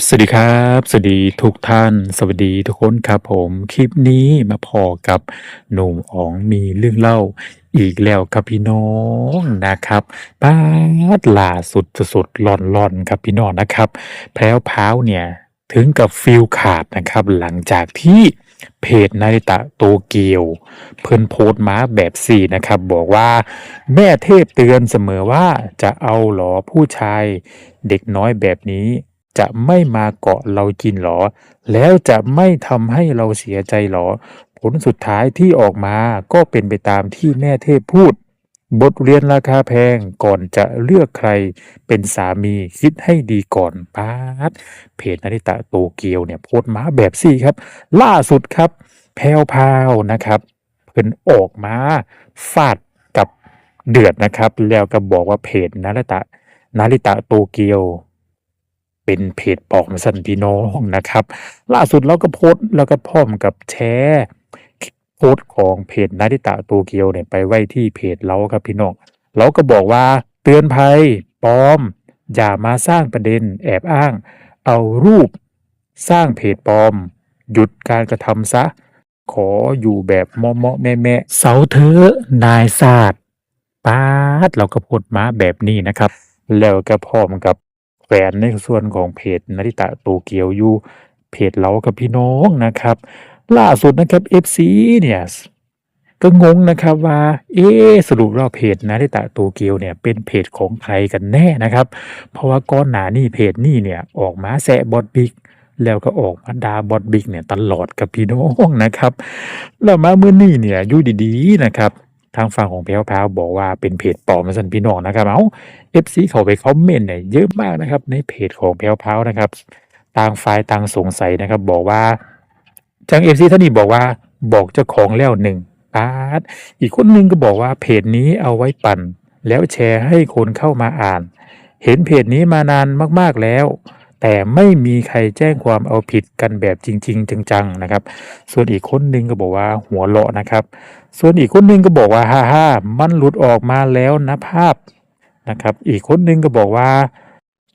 สวัสดีครับ สวัสดีทุกท่าน สวัสดีทุกคนครับผม คลิปนี้มาพอกับหนุ่มอ๋องมีเรื่องเล่าอีกแล้วครับพี่น้องนะครับป๊าดล่าสุดสุดๆร้อนๆครับพี่น้องนะครับ แพรวพาวเนี่ยถึงกับฟิลขาดนะครับ หลังจากที่เพจนาริตะโตเกียว เพิ่นโพสต์มาแบบสี่นะครับ บอกว่า แม่เทพเตือนเสมอว่าจะเอาหรอผู้ชาย เด็กน้อยแบบนี้ จะไม่มาเกาะเรากินหรอ แล้วจะไม่ทำให้เราเสียใจหรอ ผลสุดท้ายที่ออกมาก็เป็นไปตามที่แม่เทพพูด บทเรียนราคาแพงก่อนจะเลือกใครเป็นสามีคิดให้ดีก่อนปาดเพจนาริตะโตเกียวเนี่ยโพสต์มาแบบสี่ครับ ล่าสุดครับ แพรวพาวนะครับ เพิ่นออกมาฟาดกับเดือดนะครับ แล้วก็บอกว่าเพจนาริตะนาริตะโตเกียว เป็นเพจปลอมสันพี่น้องนะครับ ล่าสุดเราก็โพสต์แล้วก็พร้อมกับแชร์โพสต์ของเพจนาริตะโตเกียวเนี่ยไปไว้ที่เพจเราครับพี่น้องเราก็บอกว่าเตือนภัยปลอม อย่ามาสร้างประเด็นแอบอ้าง เอารูป สร้างเพจปลอม หยุดการกระทำซะ ขออยู่แบบเมาะๆแม่เสาเธอนายศาสตร์ปาดเราก็โพสต์มาแบบนี้นะครับ แล้วก็พร้อมกับ แขวนในส่วนของเพจนาริตะโตเกียวอยู่เพจเรากับพี่น้องนะครับ ล่าสุดนะครับ FC เนี่ยก็งงนะครับว่า เอ๊สรุปแล้วเพจนาริตะโตเกียวเนี่ยเป็นเพจของใครกันแน่นะครับ เพราะว่าก่อนหนานี้เพจนี้เนี่ยออกมาแซะบอทบิ๊กแล้วก็ออกมาดาบอทบิ๊กเนี่ยตลอดกับพี่น้องนะครับแล้วมาเมื้อนี้เนี่ยยู่ดีๆนะครับ ทางฝั่งของแพรวพราวบอกว่าเป็นเพจปลอมซั่นพี่น้องนะครับ เอ้า FC เขาไปคอมเมนต์เนี่ยเยอะมากนะครับ ในเพจของแพรวพราวนะครับ ต่างฝ่ายต่างสงสัยนะครับ บอกว่าจัง FC ท่านนี้บอกว่าบอกเจ้าของแล้วหนึ่งปาดอีกคนนึงก็บอกว่าเพจนี้เอาไว้ปั่น แล้วแชร์ให้คนเข้ามาอ่าน เห็นเพจนี้มานานมากๆแล้ว แต่ไม่มีใครแจ้งความเอาผิดกันแบบจริง ๆ จังๆนะครับ ส่วนอีกคนหนึงก็บอกว่าหัวเราะนะครับ ส่วนอีกคนหนึงก็บอกว่าฮ่าฮ่ามันหลุดออกมาแล้วนะภาพนะครับ อีกคนหนึงก็บอกว่า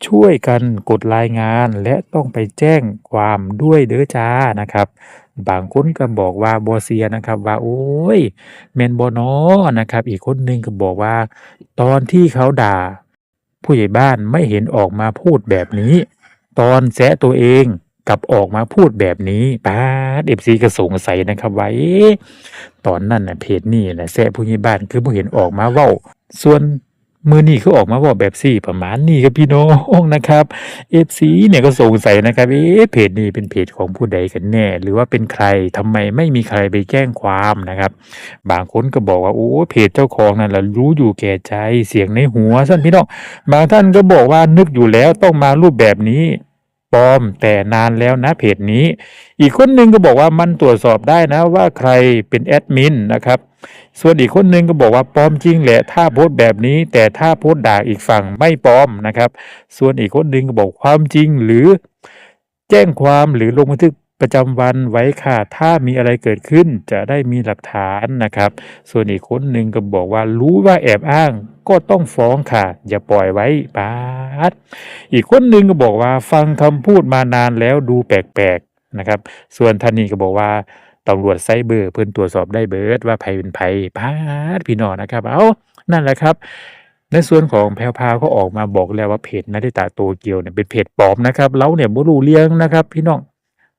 ช่วยกันกดรายงานและต้องไปแจ้งความด้วยเด้อจ้านะครับ บางคนก็บอกว่าบอเซียนะครับว่าโอ้ยแมนบอนอนะครับ อีกคนหนึงก็บอกว่า ตอนที่เขาด่า ผู้ใหญ่บ้านไม่เห็นออกมาพูดแบบนี้ ตอนแซะตัวเองกลับออกมาพูดแบบนี้ป้าเอฟซีก็สงสัยนะครับว่าตอนนั้นนะเพจนี่นะแซะผู้ใหญ่บ้านคือผู้เห็นออกมาเว้า ส่วนมือนี่คือออกมาว่าแบบสี่ประมาณนี้ครับพี่น้องนะครับเอฟซีเนี่ยก็สงสัยนะครับเอ๊ะเพจนี้เป็นเพจของผู้ใดกันแน่ หรือว่าเป็นใครทำไมไม่มีใครไปแจ้งความนะครับ บางคนก็บอกว่าโอ้เพจเจ้าของนั่นแหละรู้อยู่แก่ใจเสียงในหัวสั้นพี่น้องบางท่านก็บอกว่านึกอยู่แล้วต้องมารูปแบบนี้ ปลอมแต่นานแล้วนะเพจนี้ อีกคนหนึ่งก็บอกว่ามันตรวจสอบได้นะว่าใครเป็นแอดมินนะครับ ส่วนอีกคนหนึ่งก็บอกว่าปลอมจริงแหละถ้าโพสต์แบบนี้ แต่ถ้าโพสต์ด่าอีกฝั่งไม่ปลอมนะครับ ส่วนอีกคนหนึ่งก็บอกความจริงหรือแจ้งความหรือลงบันทึก ประจำวันไว้ค่ะ ถ้ามีอะไรเกิดขึ้นจะได้มีหลักฐานนะครับ ส่วนอีกคนหนึ่งก็บอกว่ารู้ว่าแอบอ้างก็ต้องฟ้องค่ะ อย่าปล่อยไว้ปาดอีกคนหนึ่งก็บอกว่าฟังคำพูดมานานแล้วดูแปลกๆนะครับ ส่วนท่านี้ก็บอกว่าตำรวจไซเบอร์เพิ่นตรวจสอบได้เบิดว่าไผเป็นไผปาดพี่น้องนะครับ เอานั่นแหละครับ ในส่วนของแพรวพาวก็ออกมาบอกแล้วว่าเพจนาริตะโตเกียวเนี่ยเป็นเพจปลอมนะครับ เราเนี่ยบ่รู้เรื่องนะครับ พี่น้อง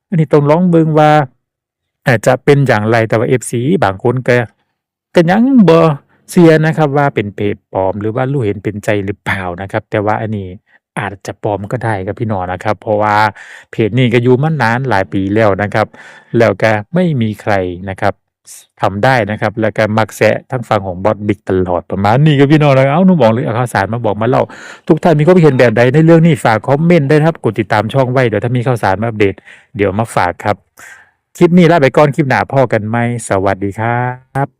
อันนี้ต้องร้องเบิงว่า อาจจะเป็นอย่างไรแต่ว่าเอฟซีบางคนก็ก็ยังบ่เสียนะครับว่าเป็นเพจปลอมหรือว่ารู้เห็นเป็นใจหรือเปล่านะครับ แต่ว่าอันนี้อาจจะปลอมก็ได้ครับพี่นอนะครับ เพราะว่าเพจนี้ก็อยู่มานานหลายปีแล้วนะครับ แล้วก็ไม่มีใครนะครับ ทำได้นะครับ แล้วก็มักแซะทั้งฝั่งของบอสบิ๊กตลอดประมาณนี้ก็พี่น้องนะครับเอ้าหนูบอกเลยเอาข่าวสารมาบอกมาเล่า ทุกท่านมีความเห็นแบบใดในเรื่องนี้ฝากคอมเมนต์ได้ครับกดติดตามช่องไว้เดี๋ยวถ้ามีข่าวสารมาอัปเดต เดี๋ยวมาฝากครับ คลิปนี้ลาไปก่อนคลิปหน้าพ่อกันไหมสวัสดีครับ